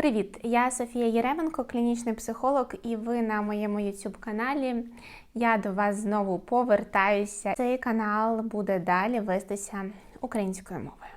Привіт! Я Софія Єременко, клінічний психолог, і ви на моєму youtube каналі. Я до вас знову повертаюся. Цей канал буде далі вестися українською мовою.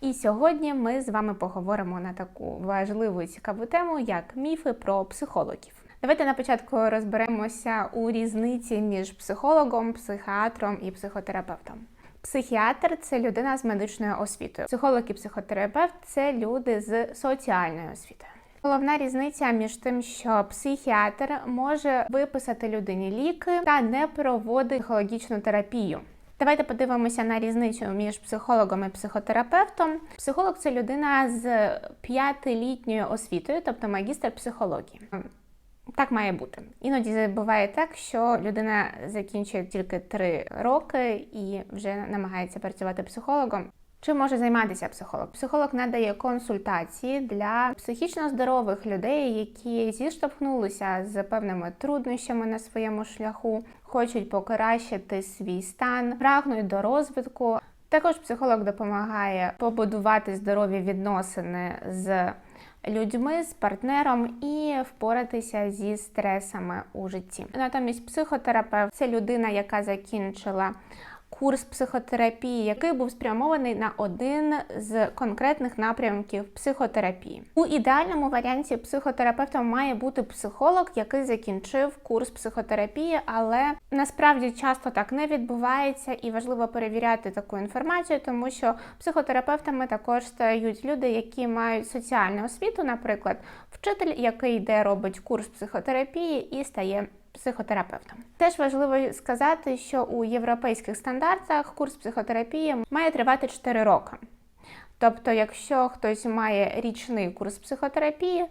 І сьогодні ми з вами поговоримо на таку важливу і цікаву тему, як міфи про психологів. Давайте на початку розберемося у різниці між психологом, психіатром і психотерапевтом. Психіатр це людина з медичною освітою. Психолог і психотерапевт це люди з соціальною освітою. Головна різниця між тим, що психіатр може виписати людині ліки та не проводить психологічну терапію. Давайте подивимося на різницю між психологом і психотерапевтом. Психолог це людина з п'ятилітньою освітою, тобто магістр психології. Так має бути. Іноді буває так, що людина закінчує тільки три роки і вже намагається працювати психологом. Чим може займатися психолог? Психолог надає консультації для психічно здорових людей, які зіштовхнулися з певними труднощами на своєму шляху, хочуть покращити свій стан, прагнуть до розвитку. Також психолог допомагає побудувати здорові відносини з людьми, з партнером і впоратися зі стресами у житті. Натомість психотерапевт це людина, яка закінчила курс психотерапії, який був спрямований на один з конкретних напрямків психотерапії. У ідеальному варіанті психотерапевтом має бути психолог, який закінчив курс психотерапії, але насправді часто так не відбувається, і важливо перевіряти таку інформацію, тому що психотерапевтами також стають люди, які мають соціальну освіту, наприклад, вчитель, який йде робить курс психотерапії і стає психотерапевтом. Теж важливо сказати, що у європейських стандартах курс психотерапії має тривати 4 роки. Тобто, якщо хтось має річний курс психотерапії,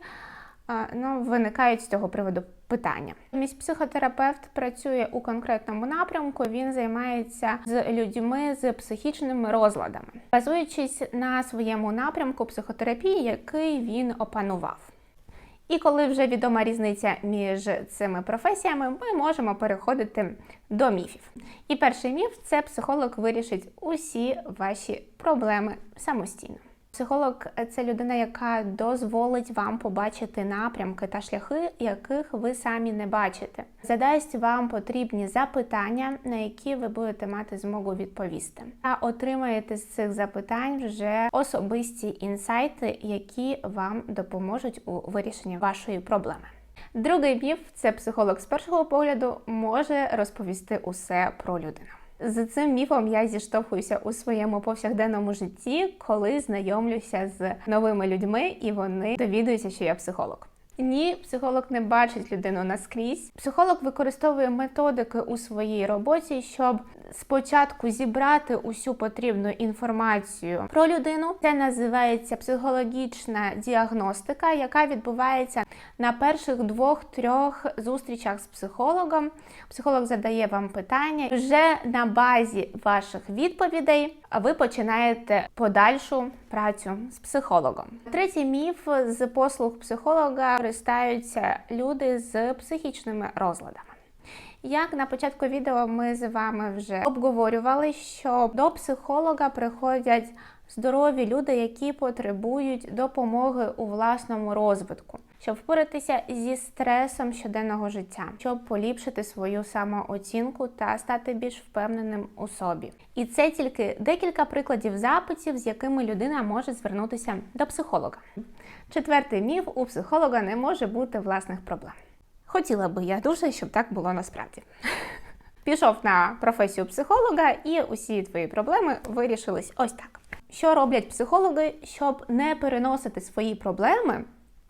ну, виникають з цього приводу питання. Місь психотерапевт працює у конкретному напрямку, він займається з людьми з психічними розладами, базуючись на своєму напрямку психотерапії, який він опанував. І коли вже відома різниця між цими професіями, ми можемо переходити до міфів. І перший міф це психолог вирішить усі ваші проблеми самостійно. Психолог це людина, яка дозволить вам побачити напрямки та шляхи, яких ви самі не бачите. Задасть вам потрібні запитання, на які ви будете мати змогу відповісти, та отримаєте з цих запитань вже особисті інсайти, які вам допоможуть у вирішенні вашої проблеми. Другий міф це психолог з першого погляду може розповісти усе про людину. З цим міфом я зіштовхуюся у своєму повсякденному житті, коли знайомлюся з новими людьми, і вони довідуються, що я психолог. Ні, психолог не бачить людину наскрізь. Психолог використовує методики у своїй роботі, щоб спочатку зібрати усю потрібну інформацію про людину. Це називається психологічна діагностика, яка відбувається на перших двох-трьох зустрічах з психологом. Психолог задає вам питання вже на базі ваших відповідей. Ви починаєте подальшу працю з психологом. Третій міф з послуг психолога користаються люди з психічними розладами. Як на початку відео ми з вами вже обговорювали, що до психолога приходять здорові люди, які потребують допомоги у власному розвитку, щоб впоратися зі стресом щоденного життя, щоб поліпшити свою самооцінку та стати більш впевненим у собі. І це тільки декілька прикладів запитів, з якими людина може звернутися до психолога. Четвертий міф у психолога не може бути власних проблем. Хотіла би я дуже, щоб так було насправді. Пішов на професію психолога, і усі твої проблеми вирішились ось так. Що роблять психологи, щоб не переносити свої проблеми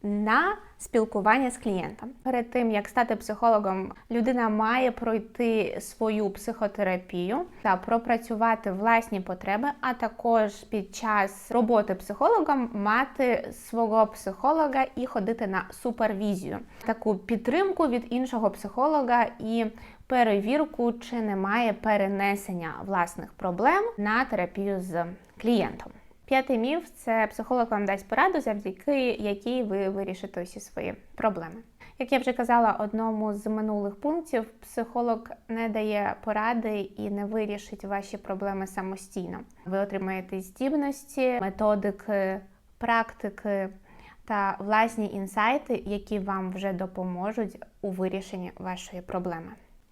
на спілкування з клієнтом? Перед тим як стати психологом, людина має пройти свою психотерапію та пропрацювати власні потреби, а також під час роботи психологом мати свого психолога і ходити на супервізію, таку підтримку від іншого психолога і перевірку, чи немає перенесення власних проблем на терапію з клієнтом. П'ятий міф це психолог вам дасть пораду, завдяки якій ви вирішите усі свої проблеми. Як я вже казала, одному з минулих пунктів психолог не дає поради і не вирішить ваші проблеми самостійно. Ви отримаєте здібності, методики, практики та власні інсайти, які вам вже допоможуть у вирішенні вашої проблеми.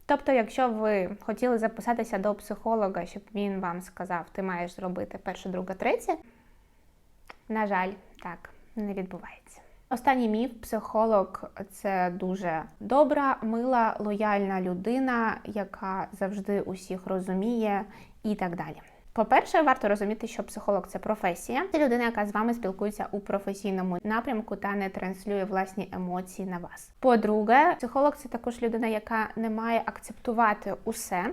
Тобто, якщо ви хотіли записатися до психолога, щоб він вам сказав, ти маєш зробити перше, друге, третє, на жаль, так не відбувається. Останній міф психолог це дуже добра, мила, лояльна людина, яка завжди усіх розуміє і так далі. По-перше, варто розуміти, що психолог це професія. Це людина, яка з вами спілкується у професійному напрямку та не транслює власні емоції на вас. По-друге, психолог це також людина, яка не має акцептувати усе.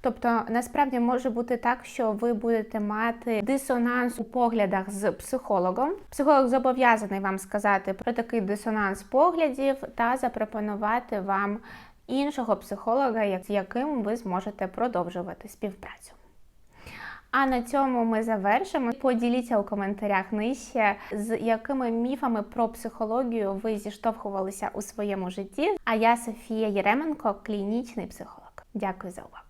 Тобто, насправді може бути так, що ви будете мати дисонанс у поглядах з психологом. Психолог зобов'язаний вам сказати про такий дисонанс поглядів та запропонувати вам іншого психолога, з яким ви зможете продовжувати співпрацю. А на цьому ми завершимо. Поділіться у коментарях нижче, з якими міфами про психологію ви зіштовхувалися у своєму житті. А я Софія Єременко, клінічний психолог. Дякую за увагу.